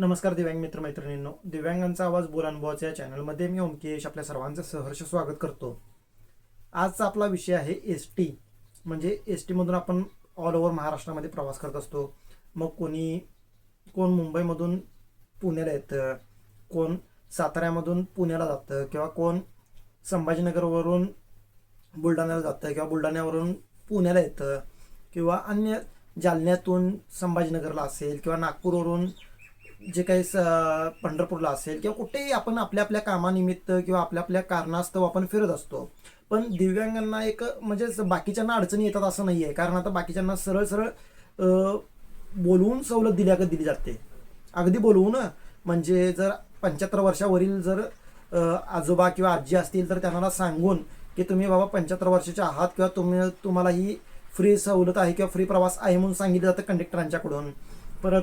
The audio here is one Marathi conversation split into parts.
नमस्कार दिव्यांग मित्र मैत्रिणींनो दिव्यांगांचा आवाज बोल अनुभवाच्या या चॅनलमध्ये मी ओमकेश आपल्या सर्वांचं सहर्ष स्वागत करतो. आजचा आपला विषय आहे एस टी म्हणजे एस टीमधून आपण ऑल ओव्हर महाराष्ट्रामध्ये प्रवास करत असतो. मग कोणी कोण मुंबईमधून पुण्याला येतं कोण साताऱ्यामधून पुण्याला जातं किंवा कोण संभाजीनगरवरून बुलढाण्याला जातं किंवा बुलढाण्यावरून पुण्याला येतं किंवा अन्य जालन्यातून संभाजीनगरला असेल किंवा नागपूरवरून जे काही स पंढरपूरला असेल किंवा कुठेही आपण आपल्या आपल्या कामानिमित्त किंवा आपल्या आपल्या कारणास्तव आपण फिरत असतो. पण दिव्यांगांना एक म्हणजे बाकीच्यांना अडचणी येतात असं नाही आहे कारण आता बाकीच्यांना सरळ सरळ बोलवून सवलत दिल्या दिली जाते. अगदी बोलवून म्हणजे जर पंच्याहत्तर वर्षावरील जर आजोबा किंवा आजी असतील तर त्यांना सांगून की तुम्ही बाबा पंच्याहत्तर वर्षाचे आहात किंवा तुम्ही तुम्हाला ही फ्री सवलत आहे किंवा फ्री प्रवास आहे म्हणून सांगितलं जातं कंडक्टरांच्याकडून परत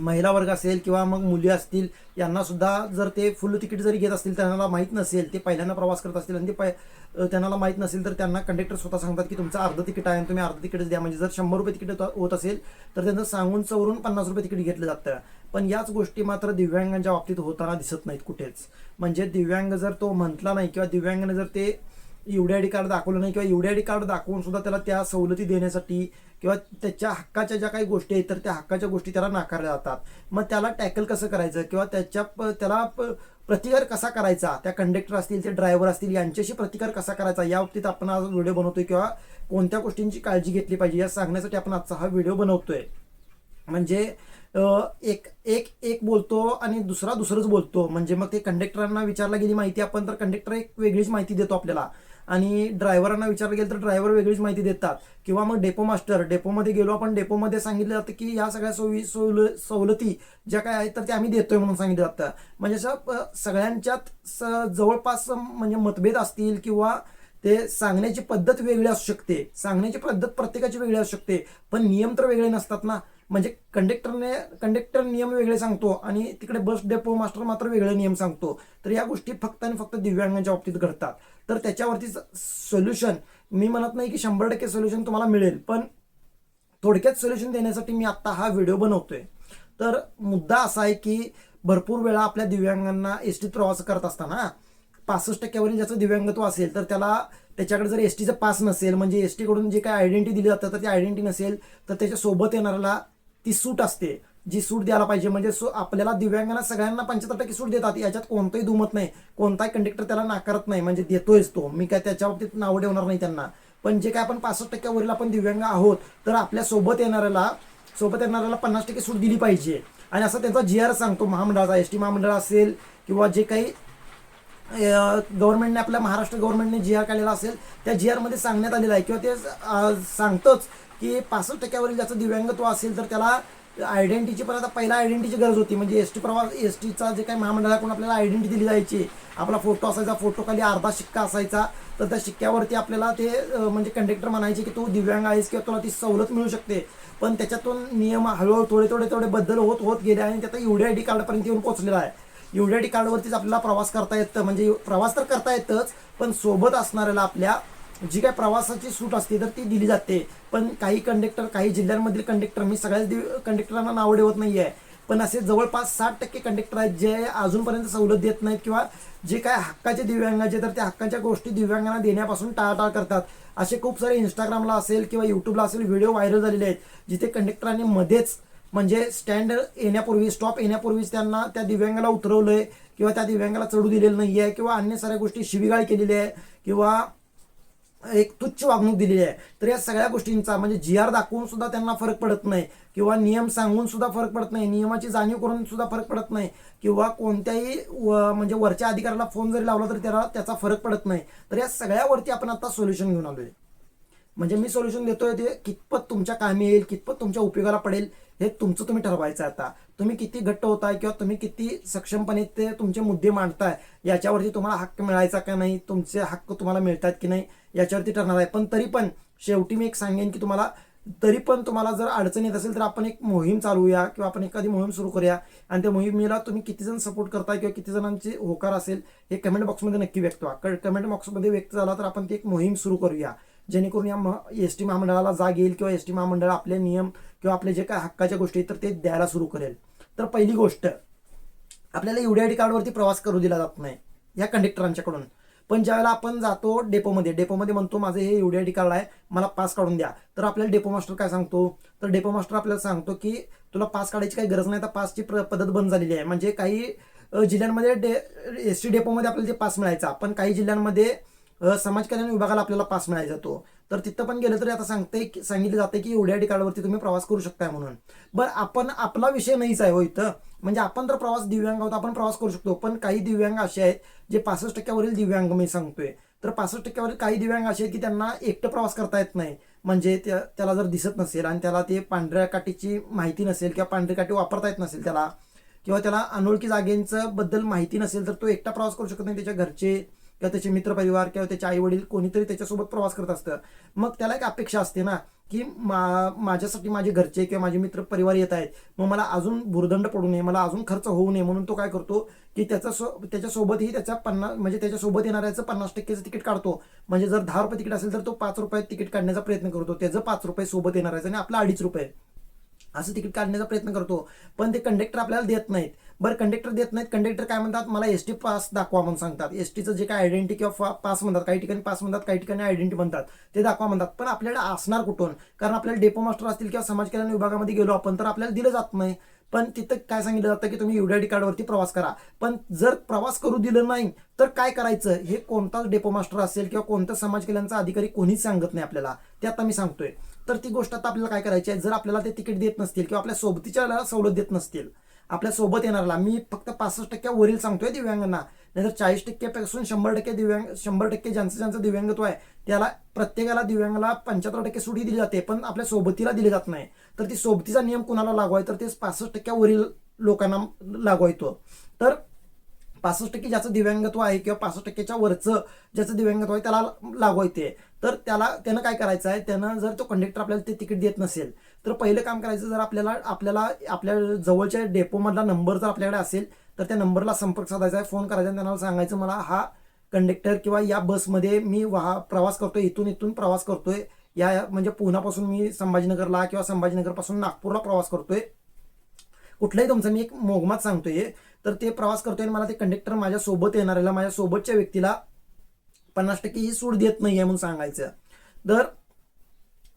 महिला वर्ग असेल किंवा मग मुली असतील यांना सुद्धा जर ते फुल तिकीट जरी घेत असतील त्यांना माहीत नसेल ते पहिल्यांदा प्रवास करत असतील आणि ते पाय त्यांना माहीत नसेल तर त्यांना कंडक्टर स्वतः सांगतात की तुमचं अर्ध तिकीट आहे आणि तुम्ही अर्ध तिकीटच द्या. म्हणजे जर शंभर रुपये तिकीट होत- असेल तर त्यांना सांगून चवरून पन्नास रुपये तिकीट घेतलं जातं. पण याच गोष्टी मात्र दिव्यांगांच्या बाबतीत होताना दिसत नाहीत कुठेच. म्हणजे दिव्यांग जर तो म्हटला नाही किंवा दिव्यांगाने जर ते एवढे आय डी कार्ड दाखवलं नाही किंवा एवढे आय डी कार्ड दाखवून सुद्धा त्याला त्या सवलती देण्यासाठी किंवा त्याच्या हक्काच्या ज्या काही गोष्टी आहेत तर त्या हक्काच्या गोष्टी त्याला नाकारल्या जातात. मग त्याला टॅकल कसं करायचं किंवा त्याच्या प- त्याला प्रतिकार कसा करायचा? त्या कंडक्टर असतील ते ड्रायव्हर असतील यांच्याशी प्रतिकार कसा करायचा? या बाबतीत आपण आज व्हिडिओ बनवतोय किंवा कोणत्या गोष्टींची काळजी घेतली पाहिजे? या सांगण्यासाठी आपण आजचा हा व्हिडिओ बनवतोय. म्हणजे एक एक एक बोलतो आणि दुसरा दुसरंच बोलतो. म्हणजे मग ते कंडक्टरांना विचारला गेली माहिती आपण तर कंडक्टर एक वेगळीच माहिती देतो आपल्याला. आणि ड्रायव्हरांना विचारलं गेलं तर ड्रायव्हर वेगळीच माहिती देतात. किंवा मग डेपो मास्टर डेपोमध्ये गेलो आपण डेपोमध्ये सांगितलं जातं की या सगळ्या सोयी सवल सवलती ज्या काय आहेत तर त्या आम्ही देतोय म्हणून सांगितलं जातं. म्हणजे असं सगळ्यांच्यात स- जवळपास म्हणजे मतभेद असतील किंवा ते सांगण्याची पद्धत वेगळी असू शकते. सांगण्याची पद्धत प्रत्येकाची वेगळी असू शकते. पण नियम तर वेगळे नसतात ना. म्हणजे कंडक्टरने कंडक्टर नियम वेगळे सांगतो आणि तिकडे बस डेपो मास्टर मात्र वेगळे नियम सांगतो. तर या गोष्टी फक्त आणि फक्त दिव्यांगांच्या बाबतीत घडतात. तर त्याच्यावरती सोल्युशन मी म्हणत नाही की शंभर टक्के सोल्युशन तुम्हाला मिळेल पण थोडक्यात सोल्युशन देण्यासाठी मी आत्ता हा व्हिडिओ बनवतोय. तर मुद्दा असा आहे की भरपूर वेळा आपल्या दिव्यांगांना एस टी प्रवास करत असताना पासष्ट टक्क्यावरील ज्याचं दिव्यांगत्व असेल तर त्याला त्याच्याकडे जर एस टीचं पास नसेल म्हणजे एस टीकडून जे काय आयडेंटिटी दिली जातं तर ती आयडेंटिटी नसेल तर त्याच्यासोबत येणाऱ्याला ती सूट असते. जी सूट द्यायला पाहिजे म्हणजे आपल्याला दिव्यांगांना सगळ्यांना पंच्याहत्तर टक्के सूट देतात. याच्यात कोणतंही दुमत नाही. कोणताही कंडक्टर त्याला नाकारत नाही. म्हणजे देतोयच तो. मी काय त्याच्या बाबतीत नावं ठेवणार नाही त्यांना. पण जे काय आपण पासष्ट टक्क्यावरील आपण दिव्यांग आहोत तर आपल्यासोबत येणाऱ्याला सोबत येणाऱ्याला पन्नास टक्के सूट दिली पाहिजे. आणि असं त्यांचा जी आर सांगतो महामंडळाचा. एस टी महामंडळ असेल किंवा जे काही गव्हर्नमेंटने आपल्या महाराष्ट्र गव्हर्नमेंटने जी आर काढलेला असेल त्या जी आरमध्ये सांगण्यात आलेलं आहे. किंवा ते अं, सांगतोच की पासष्ट टक्क्यावरील ज्याचं दिव्यांगत्व असेल तर त्याला आयडेंटिटीची पण आता पहिला आयडेंटिटीची गरज होती. म्हणजे एस टी प्रवास एस टीचा जे काही महामंडळाकडून आपल्याला आयडेंटिटी दिली जायची आपला फोटो असायचा फोटो खाली अर्धा शिक्का असायचा तर त्या शिक्क्यावरती आपल्याला ते म्हणजे कंडक्टर म्हणायचे की तू दिव्यांग आहेस किंवा तुला ती सवलत मिळू शकते. पण त्याच्यातून नियम हळूहळू थोडे थोडे थोडे बदल होत होत गेले आणि त्याचा एवढ्या आय डी कार्डपर्यंत येऊन पोहोचलेला आहे. एवढ्या डी कार्डवरतीच आपल्याला प्रवास करता येतं. म्हणजे प्रवास तर करता येतच पण सोबत असणाऱ्याला आपल्या जी काय प्रवासाची सूट असते तर ती दिली जाते. पण काही कंडक्टर काही जिल्ह्यांमधील कंडक्टर मी सगळ्याच दिव कंडक्टरांना नाव ठेवत नाही आहे पण असे जवळपास साठ टक्के कंडक्टर आहेत जे अजूनपर्यंत सवलत देत नाहीत किंवा जे काय हक्काचे दिव्यांगाचे तर त्या हक्काच्या गोष्टी दिव्यांगांना देण्यापासून टाळाटाळ करतात. असे खूप सारे इंस्टाग्रामला असेल किंवा युट्यूबला असेल व्हिडिओ व्हायरल झालेले आहेत जिथे कंडक्टरांनी मध्येच म्हणजे स्टँड येण्यापूर्वी स्टॉप येण्यापूर्वीच त्यांना त्या दिव्यांगाला उतरवलंय किंवा त्या दिव्यांगाला चढू दिलेलं नाही आहे किंवा अन्य साऱ्या गोष्टी शिवीगाळ केलेली आहे किंवा एक तुच्छ वागणूक दिलेली आहे. तर या सगळ्या गोष्टींचा म्हणजे जी आर दाखवून सुद्धा त्यांना फरक पडत नाही. किंवा नियम सांगून सुद्धा फरक पडत नाही. नियमाची जाणीव करून सुद्धा फरक पडत नाही. किंवा कोणत्याही व- म्हणजे वरच्या अधिकाऱ्याला फोन जरी लावला तरी त्याला त्याचा फरक पडत नाही. तर या सगळ्यावरती आपण आता सोल्युशन घेऊन आलोय. म्हणजे मी सोल्युशन देतोय ते कितपत तुमच्या कामी येईल कितपत तुमच्या उपयोगाला पडेल हे तुमचं तुम्ही ठरवायचं आता. तुम्ही किती घट्ट होताय किंवा तुम्ही किती सक्षमपणे ते तुमचे मुद्दे मांडताय याच्यावरती तुम्हाला हक्क मिळायचा का नाही तुमचे हक्क तुम्हाला मिळतात की नाही याच्यावरती ठरणार आहे. पण तरी पण शेवटी मी एक सांगेन की तुम्हाला तरी पण तुम्हाला जर अडचण येत असेल तर आपण एक मोहीम चालवूया किंवा आपण एखादी मोहीम सुरू करूया. आणि त्या मोहिमेला तुम्ही किती जण सपोर्ट करताय किंवा किती जणांचे होकार असेल हे कमेंट बॉक्समध्ये नक्की व्यक्त व्हा. कमेंट बॉक्समध्ये व्यक्त झाला तर आपण ती एक मोहीम सुरू करूया. जेणेकरून या एस टी महामंडळाला जाग येईल किंवा एस टी महामंडळ आपले नियम किंवा आपले जे काय हक्काच्या गोष्टी आहेत तर ते द्यायला सुरू करेल. तर पहिली गोष्ट आपल्याला युडीआयडी कार्डवरती प्रवास करू दिला जात नाही या कंडक्टरांच्याकडून पण ज्यावेळेला आपण जातो डेपोमध्ये डेपोमध्ये म्हणतो माझं हे युडीआयडी कार्ड आहे मला पास काढून द्या. तर आपल्याला डेपो मास्टर काय सांगतो? तर डेपो मास्टर आपल्याला सांगतो की तुला पास काढायची काही गरज नाही तर पासची पद्धत बंद झालेली आहे. म्हणजे काही जिल्ह्यांमध्ये डे एस टी डेपोमध्ये आपल्याला ते पास मिळायचा पण काही जिल्ह्यांमध्ये समाज कल्याण विभागाला आपल्याला पास मिळायचा तो. तर तिथं पण गेलं तरी आता सांगते की- सांगितलं जाते की एवढ्या ठिकाणावरती तुम्ही प्रवास करू शकताय म्हणून. बरं आपण आपला विषय नाहीच आहे हो इथं. म्हणजे आपण तर प्रवास दिव्यांग आहोत आपण प्रवास करू शकतो. पण काही दिव्यांग असे आहेत जे पासष्ट टक्क्यावरील दिव्यांग मी सांगतोय. तर पासष्ट टक्क्यावरील काही दिव्यांग असे आहेत की त्यांना एकटं प्रवास करता येत नाही. म्हणजे त्या त्याला जर दिसत नसेल आणि त्याला ते पांढऱ्या काठीची माहिती नसेल किंवा पांढरी काठी वापरता येत नसेल त्याला किंवा त्याला अनोळखी जागेंचं बद्दल माहिती नसेल तर तो एकटा प्रवास करू शकत नाही. त्याच्या घरचे किंवा त्याचे मित्रपरिवार किंवा त्याचे आई वडील कोणीतरी त्याच्यासोबत प्रवास करत असतं. मग त्याला एक अपेक्षा असते ना की मा माझ्यासाठी माझे घरचे किंवा माझे मित्र परिवार येत आहेत. मग मला अजून भुर्दंड पडू नये मला अजून खर्च होऊ नये म्हणून तो काय करतो की त्याचा सो त्याच्यासोबतही त्याचा पन्नास म्हणजे त्याच्यासोबत येणाऱ्याचं पन्नास टक्केचं तिकीट काढतो. म्हणजे जर दहा रुपये तिकीट असेल तर तो पाच रुपयात तिकीट काढण्याचा प्रयत्न करतो. त्याचं पाच रुपये सोबत येणाऱ्याचं आणि आपला अडीच रुपये. असं तिकीट काढण्याचा प्रयत्न करतो. पण ते कंडक्टर आपल्याला देत नाहीत. बरं कंडक्टर देत नाहीत. कंडक्टर काय म्हणतात? मला एस टी पास दाखवा म्हणून सांगतात. एस टीचं जे काय आयडेंटिटी किंवा पास म्हणतात काही ठिकाणी पास म्हणतात काही ठिकाणी आयडेंटिटी म्हणतात ते दाखवा म्हणतात. पण आपल्याला असणार कुठून? कारण आपल्याला डेपो मास्टर असतील किंवा समाज कल्याण विभागामध्ये गेलो आपण तर आपल्याला दिलं जात नाही. पण तिथं काय सांगितलं जातं की तुम्ही युडीआयडी कार्डवरती प्रवास करा. पण जर प्रवास करू दिलं नाही तर काय करायचं? हे कोणताच डेपो मास्टर असेल किंवा कोणता समाज कल्याणचा अधिकारी कोणीच सांगत नाही आपल्याला. ते आता मी सांगतोय. तर ती गोष्ट आता आपल्याला काय करायची आहे? जर आपल्याला ते तिकीट देत नसतील किंवा आपल्या सोबतीच्या सवलत देत नसतील आपल्यासोबत येणाऱ्याला मी फक्त पासष्ट टक्क्यावरील सांगतोय दिव्यांगांना नाहीतर चाळीस टक्क्यापासून शंभर टक्के दिव्यांग शंभर टक्के ज्यांचं ज्यांचं दिव्यांगत्व आहे त्याला प्रत्येकाला दिव्यांगाला पंच्याहत्तर टक्के सुटी दिली जाते पण आपल्या सोबतीला दिली जात नाही. तर ती सोबतीचा नियम कुणाला लागू आहे? तर ते पासष्ट टक्क्यावरील लोकांना लागू आहे तो. तर पासष्ट टक्के ज्याचं दिव्यांगत्व आहे किंवा पासष्ट टक्क्याच्या वरचं ज्याचं दिव्यांगत्व आहे त्याला लागू येते तर त्याला त्यानं काय करायचं आहे त्यानं जर तो कंडक्टर आपल्याला ते तिकीट देत नसेल तर पहिलं काम करायचं जर आपल्याला आपल्याला आपल्या जवळच्या डेपोमधला नंबर जर आपल्याकडे असेल तर त्या नंबरला संपर्क साधायचा आहे फोन करायचा त्यांना सांगायचं मला हा कंडक्टर किंवा या बसमध्ये मी वाह प्रवास करतोय इथून इथून प्रवास करतोय. या म्हणजे पुण्यापासून मी संभाजीनगरला किंवा संभाजीनगरपासून नागपूरला प्रवास करतोय. कुठलाही तुमचं मी एक मोगमात सांगतोय तर ते प्रवास करतोय आणि मला ते कंडक्टर माझ्या सोबत येणाऱ्याला माझ्या सोबतच्या व्यक्तीला पन्नास टक्के ही सूट देत नाही आहे म्हणून सांगायचं. तर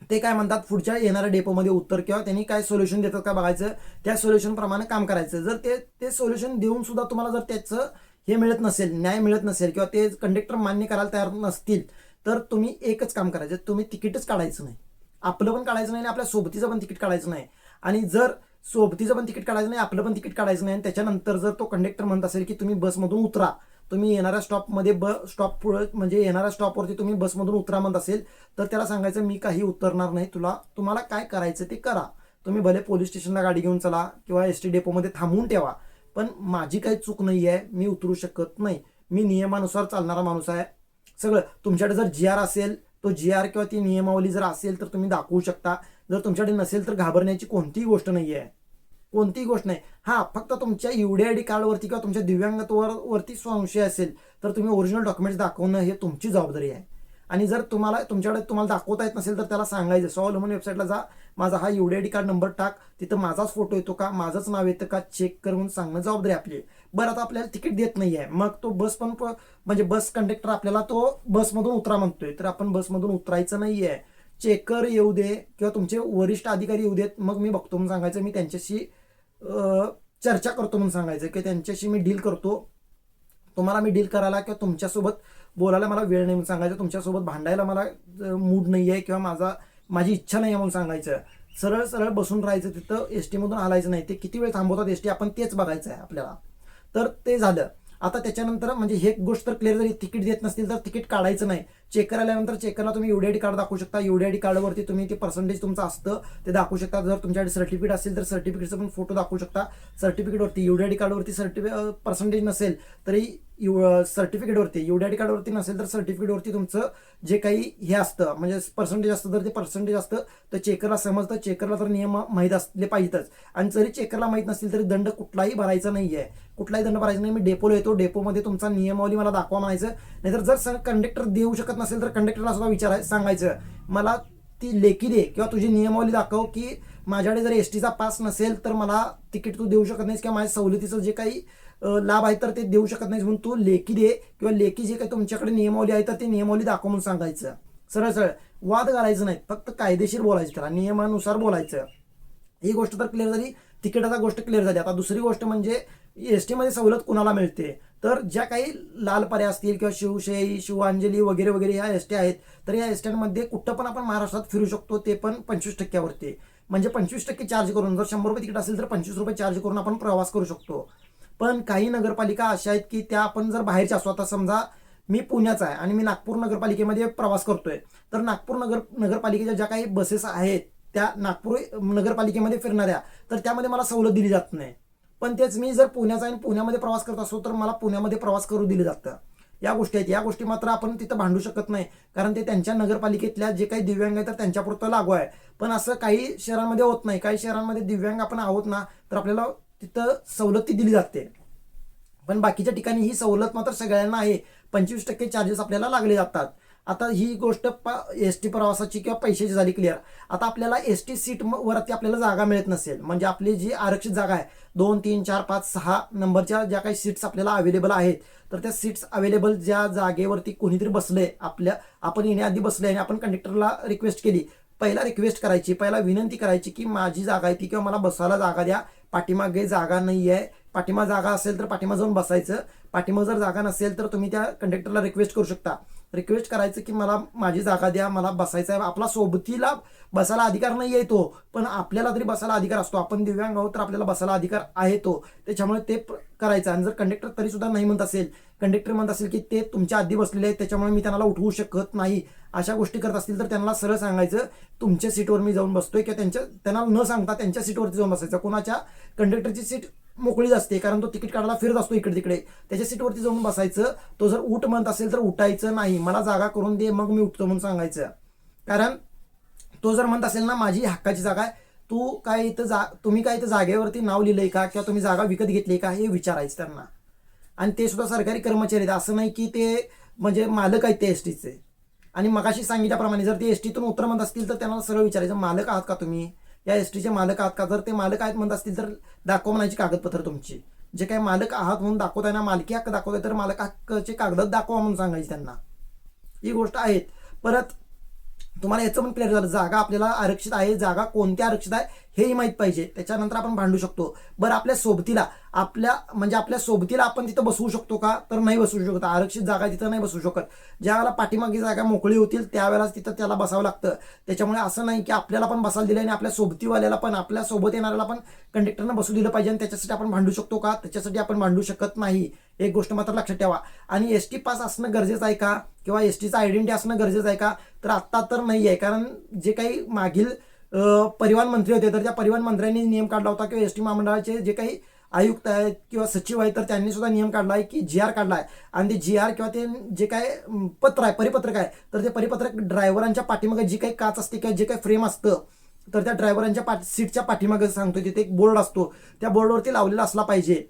ते काय म्हणतात पुढच्या येणाऱ्या डेपोमध्ये उत्तर किंवा त्यांनी काय सोल्युशन देतात का बघायचं त्या सोल्युशनप्रमाणे काम करायचं. जर ते ते सोल्युशन देऊन सुद्धा तुम्हाला जर त्याचं हे मिळत नसेल न्याय मिळत नसेल किंवा ते कंडक्टर मान्य करायला तयार नसतील तर तुम्ही एकच काम करायचं. तुम्ही तिकीटच काढायचं नाही. आपलं पण काढायचं नाही आणि आपल्या सोबतीचं पण तिकीट काढायचं नाही. आणि जर सोबतीचं पण तिकीट काढायचं नाही आपलं पण तिकीट काढायचं नाही. आणि त्याच्यानंतर जर तो कंडक्टर म्हणत असेल की तुम्ही बसमधून उतरा तुम्ही येणाऱ्या स्टॉपमध्ये ब स्टॉप पुढे म्हणजे येणाऱ्या स्टॉपवरती तुम्ही बसमधून उतरा म्हणत असेल तर त्याला सांगायचं मी काही उतरणार नाही. तुला तुम्हाला काय करायचं ते करा. तुम्ही भले पोलीस स्टेशनला गाडी घेऊन चला किंवा एस टी डेपोमध्ये थांबवून ठेवा पण माझी काही चूक नाही आहे मी उतरू शकत नाही. मी नियमानुसार चालणारा माणूस आहे. सगळं. तुमच्याकडे जर जी आर असेल तो जी आर किंवा ती नियमावली जर असेल तर तुम्ही दाखवू शकता. जर तुमच्याकडे नसेल तर घाबरण्याची कोणतीही गोष्ट नाही आहे कोणतीही गोष्ट नाही. हा फक्त तुमच्या युडी आय डी कार्डवरती किंवा तुमच्या दिव्यांगत्वावरती वरती संशय असेल तर तुम्ही ओरिजिनल डॉक्युमेंट्स दाखवणं हे तुमची जबाबदारी आहे. आणि जर तुम्हाला तुमच्याकडे तुम्हाला दाखवता येत नसेल तर त्याला सांगायचं. स्वावलंबन म्हणून वेबसाईटला जा. माझा हा UD I D card number टाक. तिथं माझाच फोटो येतो का? माझंच नाव येतं का? चेक करून सांगणं जबाबदारी आपली. बरं आता आपल्याला तिकीट देत नाही आहे मग तो बस पण प- म्हणजे बस कंडक्टर आपल्याला तो बसमधून उतरा म्हणतोय. तर आपण बसमधून उतरायचं नाही आहे चेकर येऊ दे किंवा तुमचे वरिष्ठ अधिकारी येऊ देत मग मी बघतो म्हणून सांगायचं. मी त्यांच्याशी चर्चा करतो म्हणून सांगायचं की त्यांच्याशी मी डील करतो. तुम्हाला मी डील करायला किंवा तुमच्यासोबत बोलायला मला वेळ नाही म्हणून सांगायचं. तुमच्यासोबत भांडायला मला मूड नाही आहे किंवा माझा माझी इच्छा नाही आहे म्हणून सांगायचं. सरळ सरळ बसून राहायचं. तिथं एस टीमधून हालायचं नाही. ते किती वेळ थांबवतात एस टी आपण तेच बघायचं आहे आपल्याला. तर ते झालं. आता त्याच्यानंतर म्हणजे हे गोष्ट तर क्लिअर जरी तिकीट देत नसतील तर तिकीट काढायचं नाही. चेकर आल्यानंतर चेकरला तुम्ही युडीआयडी कार्ड दाखवू शकता. युडीआयडी कार्डवरती तुम्ही ते पर्सेंटेज तुमचं असतं ते दाखवू शकता. जर तुमच्याकडे सर्टिफिकेट असेल तर सर्टिफिकेटचं पण फोटो दाखवू शकता. सर्टिफिकेटवरती युडीआयडी कार्डवरती सर्टिफि पर्सेंटेज नसेल तरी यु सर्टिफिकेटवरती युडीआयडी कार्डवरती नसेल तर सर्टिफिकेटवरती तुमचं जे काही हे असतं म्हणजे पर्सेंटेज असतं तर ते पर्सेंटेज असतं तर चेकरला समजतं. चेकरला तर नियम माहीत असले पाहिजेतच. आणि जरी चेकरला माहीत नसतील तरी दंड कुठलाही भरायचा नाही आहे कुठलाही दंड भरायचा नाही. मी डेपोला येतो. डेपोमध्ये तुमचा नियमावली मला दाखवा म्हणायचं. नाहीतर जर कंडक्टर देऊ शकत नसेल तर कंडक्टरला सुद्धा विचाराय सांगायचं. मला ती लेखी दे किंवा तुझी नियमावली दाखव की माझ्याकडे जर एस टीचा पास नसेल तर मला तिकीट तू देऊ शकत नाहीस किंवा माझ्या सवलतीचं जे काही लाभ आहे तर ते देऊ शकत नाहीस म्हणून तू लेखी दे किंवा लेखी जे काही तुमच्याकडे नियमावली आहे तर ती नियमावली दाखव म्हणून सांगायचं. सरळ सरळ. वाद घालायचं नाही. फक्त कायदेशीर बोलायचं त्याला. नियमानुसार बोलायचं. ही गोष्ट तर क्लिअर झाली. तिकिटाचा गोष्ट क्लिअर झाली. आता दुसरी गोष्ट म्हणजे एस टीमध्ये सवलत कुणाला मिळते? तर ज्या काही लाल पर्या असतील किंवा शिवशाही शिवांजली वगैरे वगैरे ह्या एस टी आहेत तर या एस टीमध्ये कुठं पण आपण महाराष्ट्रात फिरू शकतो ते पण पंचवीस टक्क्यावरती. म्हणजे पंचवीस टक्के चार्ज करून जर शंभर रुपये तिकीट असेल तर पंचवीस रुपये चार्ज करून आपण प्रवास करू शकतो. पण काही नगरपालिका अशा आहेत की त्या आपण जर बाहेरच्या असू आता समजा मी पुण्याचा आहे आणि मी नागपूर नगरपालिकेमध्ये प्रवास करतोय तर नागपूर नगर नगरपालिकेच्या ज्या काही बसेस आहेत त्या नागपूर नगरपालिकेमध्ये फिरणाऱ्या तर त्यामध्ये मला सवलत दिली जात नाही. पण तेच मी जर पुण्याचा आणि पुण्यामध्ये प्रवास करत असतो तर मला पुण्यामध्ये प्रवास करू दिलं जातं. या गोष्टी आहेत. या गोष्टी मात्र आपण तिथं भांडू शकत नाही. कारण ते त्यांच्या नगरपालिकेतल्या जे काही दिव्यांग आहे तर त्यांच्यापुरतं लागू आहे. पण असं काही शहरांमध्ये होत नाही. काही शहरांमध्ये दिव्यांग आपण आहोत ना तर आपल्याला तिथं सवलत ती दिली जाते. पण बाकीच्या ठिकाणी ही सवलत मात्र सगळ्यांना आहे. पंचवीस टक्के चार्जेस आपल्याला लागले जातात. आता ही गोष्ट एस टी प्रवासाची किंवा पैशाची झाली क्लिअर आता आपल्याला एस टी सीट वरती आपल्याला जागा मिळत नसेल म्हणजे आपली जी आरक्षित जागा आहे दोन तीन चार पाच सहा नंबरच्या ज्या काही सीट्स आपल्याला अवेलेबल आहेत तर त्या सीट्स अवेलेबल ज्या जागेवरती कोणीतरी बसले आपल्या आपण येण्याआधी बसले आणि आपण कंडक्टरला रिक्वेस्ट केली पहिला रिक्वेस्ट करायची पहिला विनंती करायची की माझी जागा आहे ती किंवा मला बसायला जागा द्या पाठीमागे जागा नाही आहे पाठीमा जागा असेल तर पाठीमा जाऊन बसायचं पाठीमा जर जागा नसेल तर तुम्ही त्या कंडक्टरला रिक्वेस्ट करू शकता. रिक्वेस्ट करायचं की मला माझी जागा द्या मला बसायचं आहे. आपला सोबतीला बसायला अधिकार नाही आहे तो. पण आपल्याला तरी बसायला अधिकार असतो. आपण दिव्यांग आहोत तर आपल्याला बसायला अधिकार आहे तो. त्याच्यामुळे ते करायचं आणि जर कंडक्टर तरी सुद्धा नाही म्हणत असेल कंडक्टर म्हणत असेल की ते तुमच्या आधी बसलेले आहेत त्याच्यामुळे मी त्यांना उठवू शकत नाही. अशा गोष्टी करत असतील तर त्यांना सरळ सांगायचं तुमच्या सीटवर मी जाऊन बसतोय किंवा त्यांच्या त्यांना न सांगता त्यांच्या सीटवरती जाऊन बसायचं. कोणाच्या कंडक्टरची सीट मोकळीच असते कारण तो तिकीट काढायला फिरत असतो इकडे तिकडे. त्याच्या सीटवरती जाऊन बसायचं. तो जर उठ म्हणत असेल तर उठायचं नाही. मला जागा करून दे मग मी उठतो म्हणून सांगायचं. कारण तो जर म्हणत असेल ना माझी हक्काची जागा आहे तू काय इथं जा तुम्ही काय इथं जागेवरती नाव लिहिलंय का किंवा तुम्ही जागा विकत घेतली का हे विचारायचं त्यांना. आणि ते सुद्धा सरकारी कर्मचारी आहेत. असं नाही की ते म्हणजे मालक आहेत ते एस टीचे आणि मगाशी सांगितल्याप्रमाणे जर ते एस टीतून उतर म्हणत असतील तर त्यांना सरळ विचारायचं मालक आहात का तुम्ही? या एस टीचे मालक आहात का? जर ते मालक आहेत म्हणत असतील तर दाखवा म्हणायची कागदपत्र तुमची. जे काही मालक आहात म्हणून दाखवताय ना मालकी हक्क दाखवताय तर मालक हक्कचे कागद दाखवा म्हणून सांगायची त्यांना. ही गोष्ट आहेत परत तुम्हाला याचं पण क्लिअर झालं. जागा आपल्याला आरक्षित आहे. जागा कोणत्या आरक्षित आहे हेही माहीत पाहिजे. त्याच्यानंतर आपण भांडू शकतो. बरं आपल्या सोबतीला आपल्या म्हणजे आपल्या सोबतीला आपण तिथं बसवू शकतो का? तर नाही बसवू शकत. आरक्षित जागा तिथं नाही बसवू शकत. ज्या वेळेला पाठीमागे जागा मोकळी होतील त्यावेळेला तिथं त्याला बसावं लागतं. त्याच्यामुळे असं नाही की आपल्याला पण बसायला दिलं आणि आपल्या सोबतीवाल्याला पण आपल्यासोबत येणाऱ्याला पण कंडक्टरनं बसू दिलं पाहिजे आणि त्याच्यासाठी आपण भांडू शकतो का? त्याच्यासाठी आपण भांडू शकत नाही. एक गोष्ट मात्र लक्षात ठेवा. आणि एस टी पास असणं गरजेचं आहे का? किंवा एस टीचा आयडेंटिटी असणं गरजेचं आहे का? तर आत्ता तर नाही आहे कारण जे काही मागील परिवहन मंत्री होते तर त्या परिवहन मंत्र्यांनी नियम काढला होता किंवा एस टी महामंडळाचे जे काही आयुक्त आहेत किंवा सचिव आहेत तर त्यांनी सुद्धा नियम काढला आहे की जी आर काढला आहे. आणि ते जी आर किंवा ते जे काय पत्र आहे परिपत्रक आहे तर ते परिपत्रक ड्रायव्हरांच्या पाठीमागे जी काही काच असते किंवा जे काही फ्रेम असतं तर त्या ड्रायव्हरांच्या पाठ सीटच्या पाठीमागे सांगतो तिथे एक बोर्ड असतो. त्या बोर्डवरती लावलेला असला पाहिजे.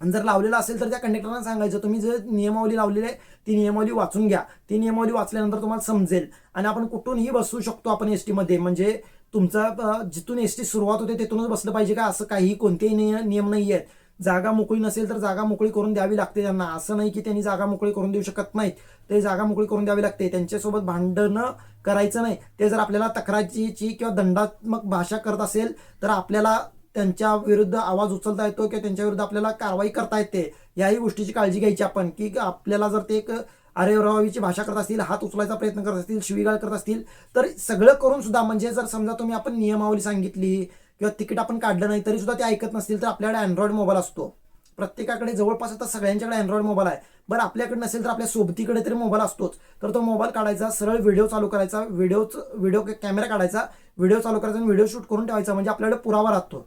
आणि जर लावलेला असेल तर त्या कंडक्टरना सांगायचं तुम्ही जे नियमावली लावलेली आहे ती नियमावली वाचून घ्या. ती नियमावली वाचल्यानंतर तुम्हाला समजेल. आणि आपण कुठूनही बसू शकतो आपण एस टीमध्ये म्हणजे तुमचा जिथून एस टी सुरुवात होते तिथूनच बसलं पाहिजे का? असं काही कोणतेही निय- नियम नाही आहेत जागा मोकळी नसेल तर जागा मोकळी करून द्यावी लागते त्यांना. असं नाही की त्यांनी जागा मोकळी करून देऊ शकत नाहीत. ते जागा मोकळी करून द्यावी लागते. त्यांच्यासोबत भांडणं करायचं नाही. ते जर आपल्याला तक्रारीची किंवा दंडात्मक भाषा करत असेल तर आपल्याला त्यांच्या विरुद्ध आवाज उचलता येतो किंवा त्यांच्या विरुद्ध आपल्याला कारवाई करता येते. याही गोष्टीची काळजी घ्यायची आपण. की आपल्याला जर ते एक अरेवरावीची भाषा करत असतील हात उचलायचा प्रयत्न करत असतील शिवीगाळ करत असतील तर सगळं करून सुद्धा म्हणजे जर समजा तुम्ही आपण नियमावली सांगितली किंवा तिकीट आपण काढलं नाही तरी सुद्धा ते ऐकत नसतील तर आपल्याकडे अँड्रॉइड मोबाईल असतो. प्रत्येकाकडे जवळपास आता सगळ्यांच्याकडे अँड्रॉइड मोबाईल आहे. बरं आपल्याकडे नसेल तर आपल्या सोबतीकडे तरी मोबाईल असतोच. तर तो मोबाईल काढायचा सरळ व्हिडिओ चालू करायचा व्हिडिओच व्हिडिओ कॅमेरा काढायचा व्हिडिओ चालू करायचा आणि व्हिडिओ शूट करून ठेवायचा म्हणजे आपल्याकडे पुरावा राहतो.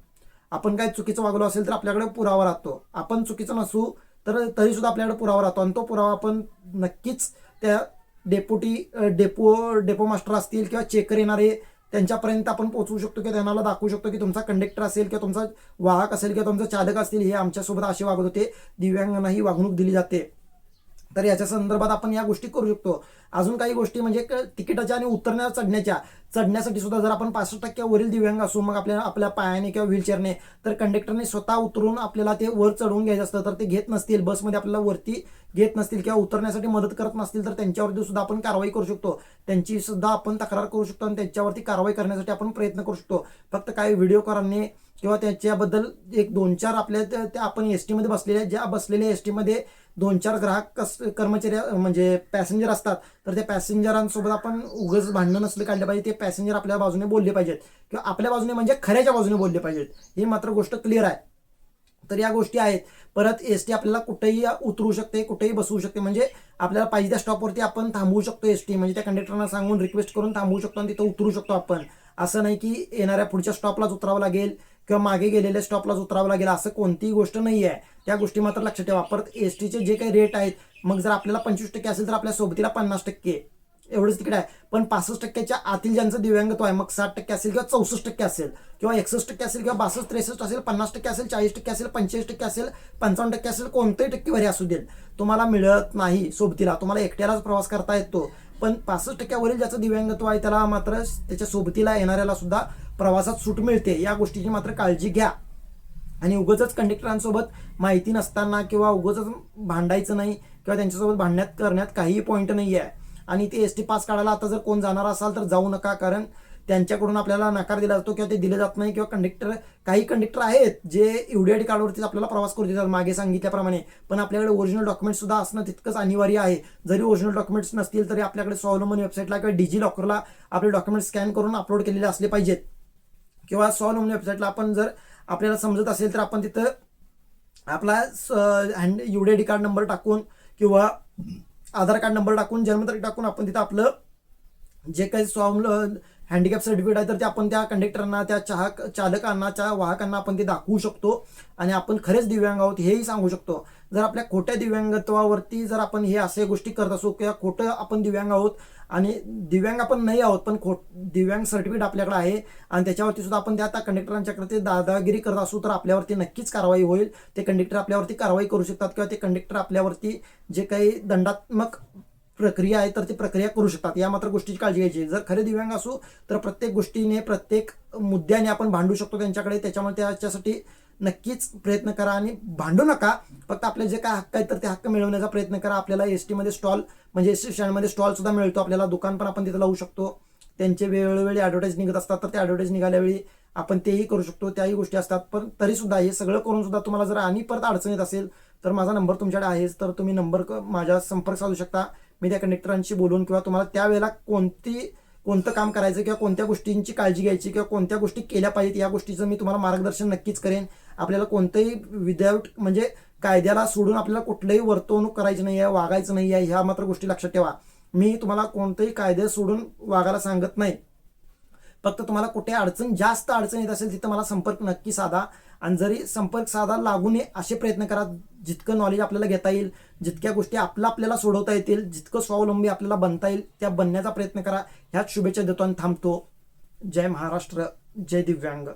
आपण काय चुकीचं वागलो असेल तर आपल्याकडे पुरावा राहतो. आपण चुकीचं नसू तर तरी सुद्धा आपल्याकडे पुरावा राहतो. आणि तो पुरावा आपण नक्कीच त्या डेपोटी डेपो डेपो मास्टर असतील किंवा चेकर येणारे त्यांच्यापर्यंत आपण पोहोचवू शकतो किंवा त्यांना दाखवू शकतो की तुमचा कंडक्टर असेल किंवा तुमचा वाहक असेल किंवा तुमचा चालक असतील हे आमच्यासोबत असे वागत होते. दिव्यांगांनाही वागणूक दिली जाते. तर याच्या संदर्भात आपण या गोष्टी करू शकतो. अजून काही गोष्टी म्हणजे तिकिटाच्या आणि उतरण्या चढण्याच्या. चढण्यासाठी सुद्धा जर आपण पासष्ट टक्क्यावरील दिव्यांग असू मग आपल्याला आपल्या पायाने किंवा व्हीलचेअरने तर कंडक्टरने स्वतः उतरून आपल्याला ते वर चढवून घ्यायचं असतं तर ते घेत नसतील. बसमध्ये आपल्याला वरती घेत नसतील किंवा उतरण्यासाठी मदत करत नसतील तर त्यांच्यावरती सुद्धा आपण कारवाई करू शकतो. त्यांची सुद्धा आपण तक्रार करू शकतो आणि त्यांच्यावरती कारवाई करण्यासाठी आपण प्रयत्न करू शकतो. फक्त काही व्हिडिओकरांनी किंवा त्याच्याबद्दल एक दोन चार आपल्या त्या त्या आपण एस टीमध्ये बसलेल्या ज्या बसलेल्या एस टीमध्ये दोन चार ग्राहक कस कर्मचारी म्हणजे पॅसेंजर असतात तर त्या पॅसेंजरांसोबत आपण उगच भांडणं नसले काढले पाहिजे ते पॅसेंजर आपल्या बाजूने बोलले पाहिजेत. किंवा आपल्या बाजूने म्हणजे खऱ्याच्या बाजूने बोलले पाहिजेत. ही मात्र गोष्ट क्लिअर आहे. तर या गोष्टी आहेत. परत एस टी आपल्याला कुठेही उतरू शकते कुठेही बसवू शकते. म्हणजे आपल्याला पाहिजे त्या स्टॉपवरती आपण थांबवू शकतो एस टी म्हणजे त्या कंडक्टरना सांगून रिक्वेस्ट करून थांबवू शकतो आणि तिथं उतरू शकतो आपण. असं नाही की येणाऱ्या पुढच्या स्टॉपलाच उतरावं लागेल. किंवा मागे गेलेल्या स्टॉपलाच उतरावं लागेल असं कोणतीही गोष्ट नाही आहे त्या गोष्टी मात्र लक्षात ठेवा. परत एस टीचे जे काही रेट आहेत मग जर आपल्याला पंचवीस टक्के असेल तर आपल्या सोबतीला पन्नास टक्के. एवढंच तिकडे आहे. पण पासष्ट टक्क्याच्या आतील ज्यांचं दिव्यांगत्व आहे मग साठ टक्के असेल किंवा चौसष्ट टक्के असेल किंवा एकसष्ट टक्के असेल किंवा बासष्ट त्रेसष्ट असेल पन्नास टक्के असेल चाळीस टक्के असेल पंचेचाळीस टक्के असेल पंचावन्न टक्के असेल कोणतंही टक्केवारी असू देईल. तुम्हाला मिळत नाही सोबतीला. तुम्हाला एकट्यालाच प्रवास करता येतो. पण पासष्ट टक्क्यावरील ज्याचं दिव्यांगत्व आहे त्याला मात्र त्याच्या सोबतीला येणाऱ्याला सुद्धा प्रवासात सूट मिळते. या गोष्टीची मात्र काळजी घ्या. आणि उगच कंडक्टरांसोबत माहिती नसताना किंवा उगच भांडायचं नाही किंवा त्यांच्यासोबत भांडण्यात करण्यात काहीही पॉईंट नाही आहे आणि ते एस टी पास काढायला आता जर कोण जाणार असाल तर जाऊ नका कारण त्यांच्याकडून आपल्याला नकार दिला जातो किंवा ते दिले जात नाही किंवा कंडक्टर काही कंडक्टर आहेत जे युडीआयडी कार्डवरती आपल्याला प्रवास करू देतात. मागे सांगितल्याप्रमाणे. पण आपल्याकडे ओरिजिनल डॉक्युमेंट सुद्धा असणं तितकंच अनिवार्य आहे. जरी ओरिजिनल डॉक्युमेंट्स नसतील तरी आपल्याकडे स्वावलंबन वेबसाईटला किंवा डिजी लॉकरला आपले डॉक्युमेंट स्कॅन करून अपलोड केलेले असले पाहिजेत. किंवा स्वावलंबन वेबसाईटला आपण जर आपल्याला समजत असेल तर आपण तिथं आपला हँड युडीआयडी कार्ड नंबर टाकून किंवा आधार कार्ड नंबर टाकून जन्मतारीख टाकून आपण तिथं आपलं जे काही स्वावल हँडिकॅप सर्टिफिकेट आहे तर ते आपण त्या कंडक्टरना त्या चाहक चालकांना त्या वाहकांना आपण ते दाखवू शकतो. आणि आपण खरेच दिव्यांग आहोत हेही सांगू शकतो. जर आपल्या खोट्या दिव्यांगत्वावरती जर आपण हे असे गोष्टी करत असू किंवा खोटं आपण दिव्यांग आहोत आणि दिव्यांग आपण नाही आहोत पण खोट दिव्यांग सर्टिफिकेट आपल्याकडे आहे आणि त्याच्यावरती सुद्धा आपण त्या त्या कंडक्टरांच्याकडे ते दादागिरी करत असू तर आपल्यावरती नक्कीच कारवाई होईल. ते कंडक्टर आपल्यावरती कारवाई करू शकतात किंवा ते कंडक्टर आपल्यावरती जे काही दंडात्मक प्रक्रिया आहे तर ती प्रक्रिया करू शकतात. या मात्र गोष्टीची काळजी घ्यायची. जर खरे दिव्यांग असू तर प्रत्येक गोष्टीने प्रत्येक मुद्द्याने आपण भांडू शकतो त्यांच्याकडे. त्याच्यामुळे त्याच्यासाठी नक्कीच प्रयत्न करा आणि भांडू नका. फक्त आपले जे काय हक्क आहेत तर ते हक्क मिळवण्याचा प्रयत्न करा. आपल्याला एस टीमध्ये स्टॉल म्हणजे एस टी स्टँडमध्ये स्टॉल सुद्धा मिळतो. आपल्याला दुकान पण आपण तिथे लावू शकतो. त्यांचे वेळोवेळी ॲडव्हर्टाईज निघत असतात तर ते ॲडव्हर्टाईज निघाल्यावेळी आपण तेही करू शकतो. त्याही गोष्टी असतात. पण तरी सुद्धा हे सगळं करून सुद्धा तुम्हाला जर आणि परत अडचण येत असेल तर माझा नंबर तुमच्याकडे आहेच. तर तुम्ही नंबर क- माझ्या संपर्क साधू शकता. मी त्या कंडक्टरांशी बोलून किंवा तुम्हाला त्यावेळेला कोणती कोणतं काम करायचं किंवा कोणत्या गोष्टींची काळजी घ्यायची किंवा कोणत्या गोष्टी केल्या पाहिजेत या गोष्टीचं मी तुम्हाला मार्गदर्शन नक्कीच करेन. आपल्याला कोणतंही विदाऊट म्हणजे कायद्याला सोडून आपल्याला कुठलंही वर्तवणूक करायची नाही आहे वागायचं नाही आहे ह्या मात्र गोष्टी लक्षात ठेवा. मी तुम्हाला कोणतंही कायदे सोडून वागायला सांगत नाही. फक्त तुम्हाला कुठे अडचण जास्त अडचण येत असेल तिथं मला संपर्क नक्की साधा. आणि जरी संपर्क साधा लागू नये असे प्रयत्न करा. जितकं नॉलेज आपल्याला घेता येईल जितक्या गोष्टी आपल्या आपल्याला सोडवता येतील जितकं स्वावलंबी आपल्याला बनता येईल त्या बनण्याचा प्रयत्न करा. ह्याच शुभेच्छा देतो आणि थांबतो. जय महाराष्ट्र जय दिव्यांग.